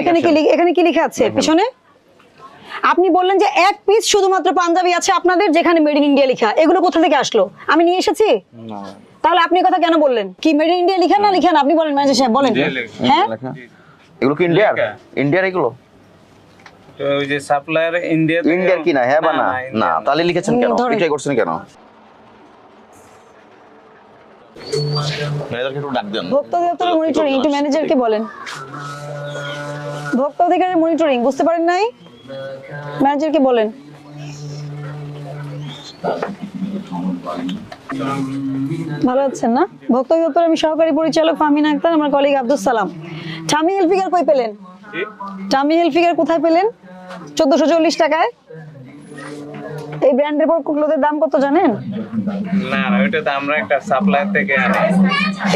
এখানে কি এখানে কি লেখা আছে? পিছনে? আপনি বললেন যে এক পিস শুধুমাত্র পাঞ্জাবি আছে আপনাদের যেখানে মেড ইন ইন্ডিয়া লেখা। এগুলো কোথা থেকে আসলো? আমি নিয়ে এসেছি? না। তাহলে আপনি কথা কেন বললেন? কি মেড ইন ইন্ডিয়া লেখা না লেখা না? আপনি বলেন ম্যানেজার সাহেব বলেন। হ্যাঁ? এগুলো কি ইন্ডিয়ার ইন্ডিয়ার এগুলো? তো ওই যে সাপ্লায়ার ইন্ডিয়া ইন্ডিয়ার কি না? হ্যাঁ বা না? না তাহলে লিখেছেন কেন। বিক্রয় করছেন কেন? ম্যানেজারকে একটু ডাক দেন। ভোক্তা অধিদপ্তরের মনিটরিং একটু ম্যানেজারকে বলেন। ভোক্তা অধিকারের মনিটরিং বুঝতে পারেন নাই? ম্যানেজারকে বলেন। ভালো আছেন না? ভোক্তা অধিদপ্তর আমি সহকারী পরিচালক ফাহমিনা আক্তার আমার কলিগ আব্দুল সালাম। টামি হেলফিগার কই পেলেন? টামি হেলফিগার কোথায় পেলেন? চোদ্দশো চল্লিশ টাকায়। এই ব্র্যান্ডের দাম কত জানেন? না না ওইটা তো আমরা একটা সাপ্লায়ার থেকে আনি।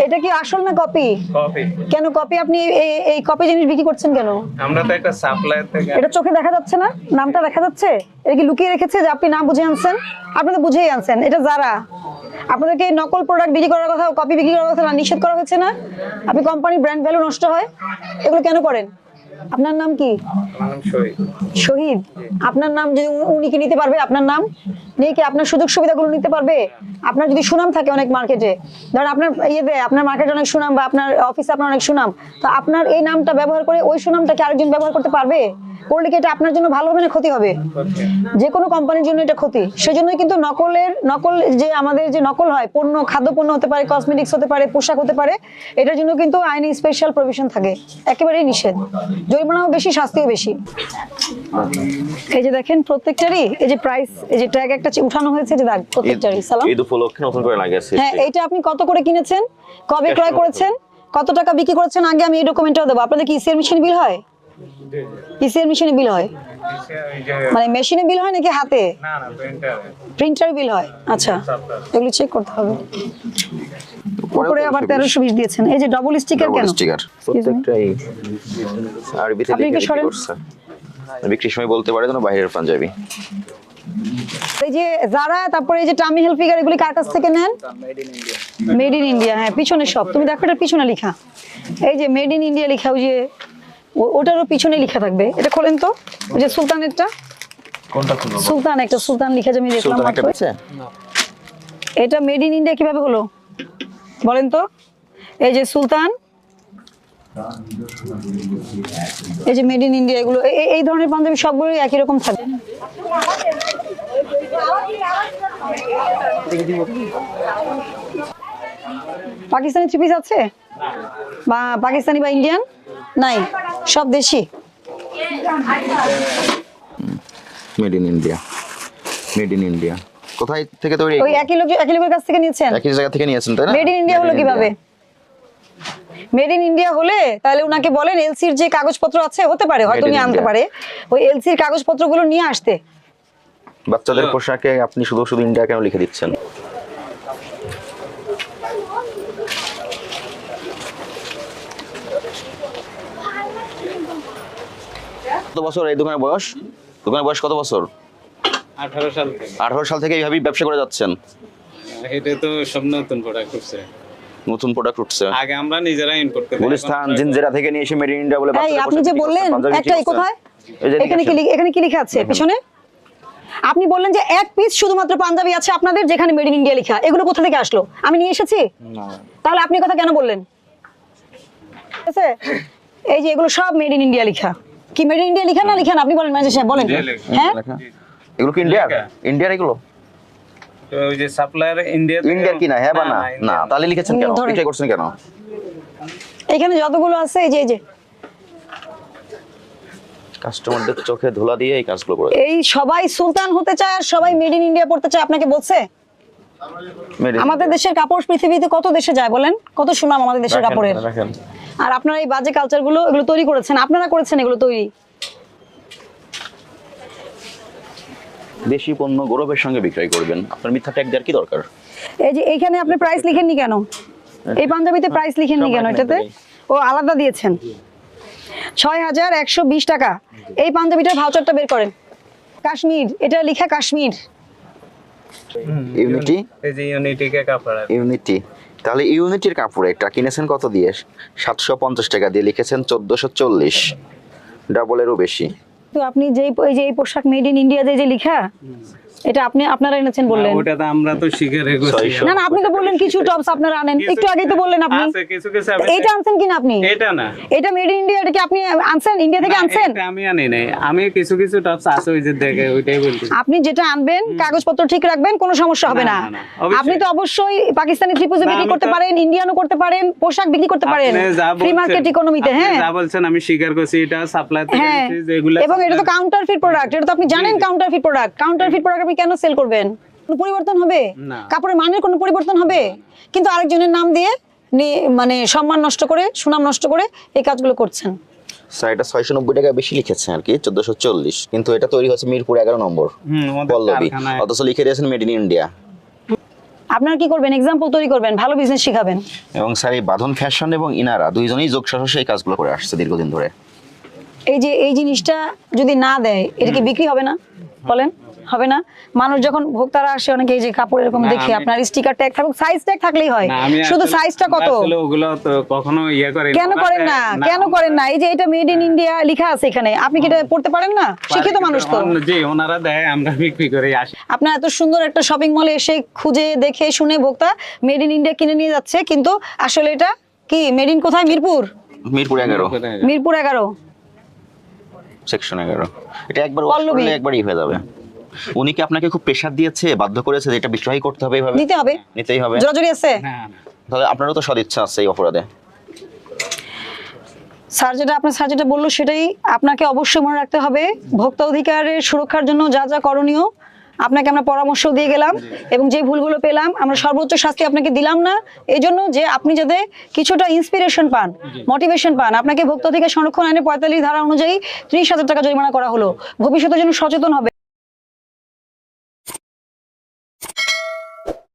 এটা কি আসল না কপি কপি কেন কপি আপনি এই- এই কপি জিনিস বিক্রি করছেন কেন? আমরা তো একটা সাপ্লায়ার থেকে এটা চোখে দেখা যাচ্ছে না? নামটা দেখা যাচ্ছে? এটা কি লুকিয়ে রেখেছে যে আপনি নাম বুঝে আনছেন? আপনি তো বুঝেই আনছেন এটা যারা? আপনাদেরকে নকল প্রোডাক্ট বিক্রি করার কথা কপি বিক্রি করার কথা না নিষেধ করা হচ্ছে না? আপনি কোম্পানির ব্র্যান্ড ভ্যালু নষ্ট হয়? এগুলো কেন করেন? আপনার নাম কি? শহীদ। আপনার নাম যদি উনি কি নিতে পারবে? আপনার নাম? নিয়ে কি আপনার সুযোগ সুবিধাগুলো নিতে পারবে? আপনার যদি সুনাম থাকে অনেক মার্কেটে ধরেন আপনার ইয়েতে আপনার মার্কেটে অনেক সুনাম বা আপনার অফিসে আপনার অনেক সুনাম তো আপনার এই নামটা ব্যবহার করে ওই সুনামটা কি আরেকজন ব্যবহার করতে পারবে? করলে কি এটা আপনার জন্য ভালো হবে না ক্ষতি হবে? যে কোনো কোম্পানির জন্য এটা ক্ষতি। সেজন্যই কিন্তু নকলের নকল যে আমাদের যে নকল হয় পণ্য খাদ্য পণ্য হতে পারে কসমেটিক্স হতে পারে পোশাক হতে পারে এটার জন্য কিন্তু আইনি স্পেশাল প্রভিশন থাকে। একেবারেই নিষেধ। জরিমানাও বেশি শাস্তিও বেশি। এই যে দেখেন প্রত্যেকটারই এই যে প্রাইস এই যে ট্যাগ একটা উঠানো হয়েছে যে দাগ প্রত্যেকটারই সালাম। ঈদ উপলক্ষে নতুন করে লাগিয়েছে হ্যাঁ এইটা আপনি কত করে কিনেছেন? কবে ক্রয় করেছেন? কত টাকা বিক্রি করেছেন? আগে আমি এই ডকুমেন্টটাও দেবো। আপনাদের কি ইসিআর মেশিন বিল হয়? ইসিআর মেশিনে বিল হয়? মানে মেশিনে বিল হয় নাকি হাতে? না না প্রিন্টার প্রিন্টার বিল হয়? আচ্ছা এগুলো চেক করতে হবে। উপরে আবার তেরোশো বিশ দিয়েছেন। এই যে ডবল স্টিকার কেন? স্টিকার প্রত্যেকটাই আরবিতে আপনি লিখে। করছে। বিক্রির সময় বলতে পারে যেন বাইরের পাঞ্জাবি। এই যে যারা তারপরে এই যে টামি হেলথ ফিগার এগুলি কার কাছ থেকে নেন? মেড ইন ইন্ডিয়া হ্যাঁ পিছনে সব তুমি দেখো এটা পিছনে লেখা। এই যে মেড ইন ইন্ডিয়া লেখা ওই যে ওটারও পিছনে লেখা থাকবে। এটা খোলেন তো? ওই যে সুলতানেরটা? কোনটা খুলবো? সুলতান একটা সুলতান লেখা যে আমি দেখলাম। এটা মেড ইন ইন্ডিয়া কীভাবে হলো? বলেন তো। এই যে সুলতান এই যে মেড ইন ইন্ডিয়া এগুলো এই ধরনের পাঞ্জাবি সবগুলোই একই রকম থাকে পাকিস্তানি থ্রি পিস আছে? বা পাকিস্তানি বা ইন্ডিয়ান নাই। সব দেশি? Made in India made in India কোথায় থেকে তৈরি? ওই একই লোক একই লোকের কাছ থেকে নিয়েছেন? একই জায়গা থেকে নিয়েছেন তাই না? মেড ইন ইন্ডিয়া হলো কীভাবে? মেড ইন ইন্ডিয়া হলে তাহলে ওনাকে বলেন এলসি এলসির যে কাগজপত্র আছে হতে পারে হয়তো নিয়ে আনতে পারে। ওই এলসি এলসির কাগজপত্রগুলো নিয়ে আসতে। বাচ্চাদের পোশাকে আপনি শুধু শুধু ইন্ডিয়া কেন লিখে দিচ্ছেন? কত বছর এই দোকানের বয়স? দোকানের বয়স কত বছর? আঠারো সাল থেকে। আঠারো সাল থেকে এইভাবেই ব্যবসা করে যাচ্ছেন? এটা তো সব নতুন প্রোডাক্ট উঠছে। নতুন প্রোডাক্ট উঠছে। আগে আমরা নিজেরা ইম্পোর্ট করতে গুলিস্তান জিনজেরা থেকে নিয়ে এসে মেড ইন ইন্ডিয়া বলে এই আপনি যে বললেন করছেন, পাঞ্জাবি বিক্রি একটাই করছেন। কোথায়? যে এখানে কি এখানে। কি লেখা আছে পিছনে? আপনি বললেন যে এক পিস শুধুমাত্র পাঞ্জাবি আছে আপনাদের যেখানে মেড ইন ইন্ডিয়া লেখা। এগুলো কোথা থেকে আসলো? আমি নিয়ে এসেছি? তাহলে আপনি কথা কেন বললেন? ঠিক আছে? এই যে এগুলো সব মেড ইন ইন্ডিয়া লেখা। কি মেড ইন ইন্ডিয়া লেখা না লেখা না? আপনি বলেন ম্যানেজার সাহেব বলেন। হ্যাঁ? এগুলো কি ইন্ডিয়ার লেখা। ইন্ডিয়ার এগুলো? তো ওই যে সাপ্লায়ার ইন্ডিয়া ইন্ডিয়ার কি না? হ্যাঁ বা না না? তাহলে লিখেছেন কেন। বিক্রয় করছেন কেন? এখানে যতগুলো আছে এই যে এই যে। কাস্টমারদের চোখে ধুলা দিয়ে এই কাজগুলো করে এই সবাই সুলতান হতে চায় আর সবাই মেড ইন ইন্ডিয়া পড়তে চায় আপনাকে বলছে? আমাদের দেশের কাপড় পৃথিবীতে কত দেশে যায় বলেন? কত সুনাম আমাদের দেশের কাপড়ের। আর আপনারা এই বাজে কালচারগুলো এগুলো তৈরি করেছেন। আপনারা করেছেন এগুলো তৈরি? দেশি পণ্য গৌরবের সঙ্গে বিক্রয় করবেন। আপনার মিথ্যা ট্যাগ দেওয়ার কি দরকার? এই যে এইখানে আপনি প্রাইস লিখেননি কেন? এই পাঞ্জাবিতে প্রাইস লিখেননি সব কেন এটাতে? ও আলাদা দিয়েছেন। ছয় হাজার একশো বিশ টাকা। এই পাঞ্জাবিটার ভাউচারটা বের করেন। কাশ্মীর এটা লেখা কাশ্মীর। ইউনিটি এই যে ইউনিটিকে কাপড় আর ইউনিটি তাহলে ইউনিটির কাপড় একটা কিনেছেন কত দিয়ে? সাতশো পঞ্চাশ টাকা দিয়ে লিখেছেন চোদ্দশো চল্লিশ। ডাবলেরও বেশি। তো আপনি যেই এই যে এই পোশাক মেড ইন ইন্ডিয়া যে যে লেখা এটা আপনি আপনারা এনেছেন বললেন। ওটা তো আমরা তো শিখে রেখেছি না না আপনি তো বললেন কিছু টপস আপনারা আনেন। একটু আগেই তো বললেন আপনি। আছে কিছু কিছু এইটা আনছেন কিনা আপনি? এটা না। এটা মেড ইন ইন্ডিয়া এটা কি আপনি আনছেন? ইন্ডিয়া থেকে আনছেন? এটা আমি আনি নাই। আমি কিছু কিছু টপস আছে ওই যে দেখে ওইটাই বলছি। আপনি যেটা আনবেন কাগজপত্র ঠিক রাখবেন কোনো সমস্যা হবে না। আপনি তো অবশ্যই পাকিস্তানি থ্রিপুজে না, বিক্রি করতে পারেন ইন্ডিয়ানও করতে পারেন পোশাক বিক্রি করতে পারেন ফ্রি মার্কেট ইকোনমিতে হ্যাঁ। যা বলছেন আমি স্বীকার করছি এটা সাপ্লাই থেকে হ্যাঁ। যেগুলো এবং এটা তো কাউন্টারফিট প্রোডাক্ট এটা তো আপনি জানেন। কাউন্টারফিট প্রোডাক্ট কাউন্টারফিট প্রোডাক্ট আপনি কেন সেল করবেন? কোনো পরিবর্তন হবে? কাপড়ের মানের কোনো পরিবর্তন হবে? কিন্তু আরেকজনের নাম দিয়ে মানে সম্মান নষ্ট করে সুনাম নষ্ট করে এই কাজগুলো করছেন। স্যার ছয়শো নব্বই টাকা বেশি লিখেছেন আর কি চোদ্দোশো চল্লিশ। কিন্তু এটা তৈরি হচ্ছে মিরপুর এগারো নম্বর পল্লবী। অথচ লিখে দিয়েছেন মেড ইন ইন্ডিয়া। আপনারা কি করবেন? এক্সাম্পল তৈরি করবেন ভালো বিজনেস শিখাবেন। এবং স্যার এই বাঁধন ফ্যাশন এবং ইনারা দুইজনেই যোগ সহসে এই কাজগুলো করে আসছে দীর্ঘদিন ধরে। এই যে এই জিনিসটা যদি না দেয় এটা কি বিক্রি হবে না? বলেন হবে না? মানুষ যখন ভোক্তারা আসে অনেকে এই যে কাপড় এরকম দেখে আপনার স্টিকার ট্যাগ থাকুক সাইজ ট্যাগ থাকলেই হয়। শুধু সাইজটা কত? আসলে ওগুলো তো কখনো ইয়ে করি কেন করেন না? কেন করেন না? এই যে এটা মেড ইন ইন্ডিয়া লেখা আছে এখানে। আপনি কি এটা পড়তে পারেন না? শিক্ষিত মানুষ তো। জি ওনারা দেয় আমরা বিক্রি করে আসি। আপনার এত সুন্দর একটা শপিং মলে এসে খুঁজে দেখে শুনে ভোক্তা মেড ইন ইন্ডিয়া কিনে নিয়ে যাচ্ছে কিন্তু আসলে এটা কি? মেড ইন কোথায়? মিরপুর? মিরপুর এগারো। মিরপুর এগারো। সেকশন এগারো। এটা একবার ওয়াশ। করলে একবারই হয়ে যাবে। উনি কি আপনাকে খুব প্রেশার দিয়েছে বাধ্য করেছে যে এটা বিক্রয় করতে হবে এভাবে নিতে হবে। নিতেই হবে। জোরাজুরি আছে? তাহলে আপনারও তো সদিচ্ছা আছে এই অপরাধে। স্যার যেটা আপনার স্যার যেটা বলল সেটাই আপনাকে অবশ্যই মনে রাখতে হবে। ভোক্তা অধিকারের সুরক্ষার জন্য যা যা করণীয় আপনাকে আমরা পরামর্শ দিয়ে গেলাম এবং যে ভুলগুলো পেলাম আমরা সর্বোচ্চ শাস্তি আপনাকে দিলাম না। এই জন্য যে আপনি যাতে কিছুটা ইন্সপিরেশন পান মোটিভেশন পান আপনাকে ভোক্তা থেকে সংরক্ষণ আইনের পঁয়তাল্লিশ ধারা অনুযায়ী ত্রিশ হাজার টাকা জরিমানা করা হলো। ভবিষ্যতের জন্য সচেতন হবে।